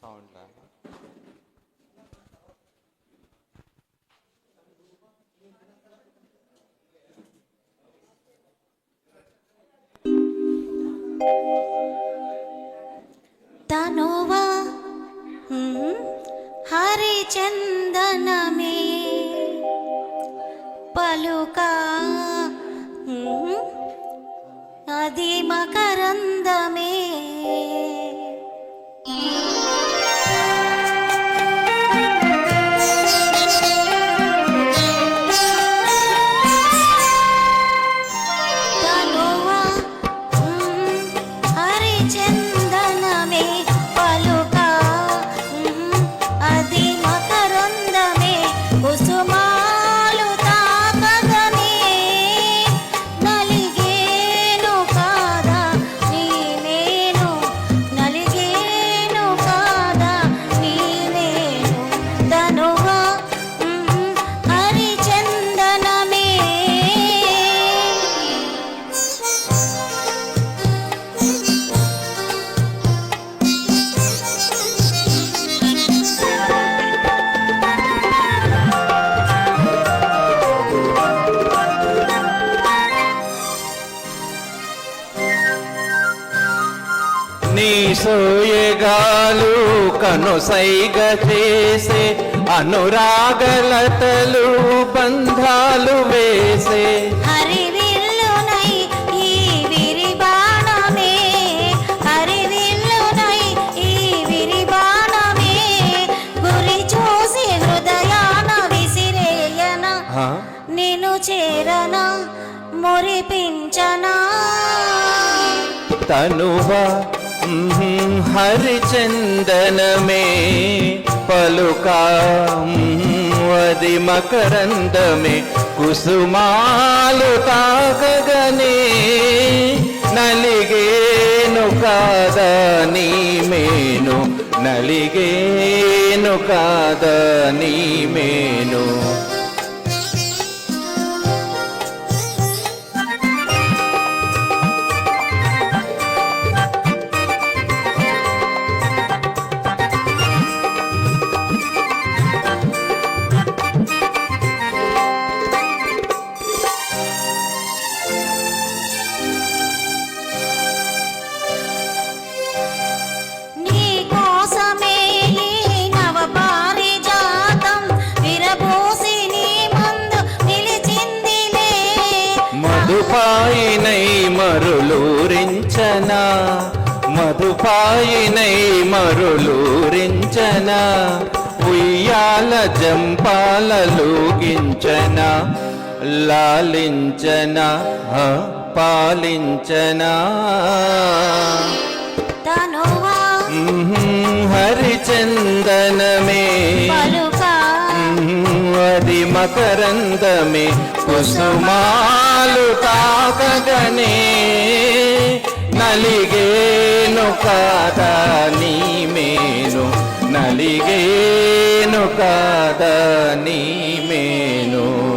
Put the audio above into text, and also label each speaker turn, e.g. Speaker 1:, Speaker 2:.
Speaker 1: Sound
Speaker 2: తనువా హ్మ్, హరిచందనమే. పలుక అది
Speaker 1: మకరంద సోయగాలు కనుసైగ చేసే అనురాగలతలు బంధాలు వేసే?
Speaker 2: నేను చేరన మురిపించనా.
Speaker 1: తనువా హరిచందనమే పలుకా మ్మ్, మకరందమే కుసుమాలు తాకగనే నలిగేను కాదా నీ మేను నలిగేను కాదా నీ మేను. మరులూరించనా? మధుపాయినై మరులూరించనా? ఉయ్యాల జంపాలలోగించనా లాలించనా? పాలించనా? హరిచందనమే. అది మకరందమే. కుసుమాలు తాకగనే నలిగేను కాదా నీ మేను నలిగేను కాదా నీ మేను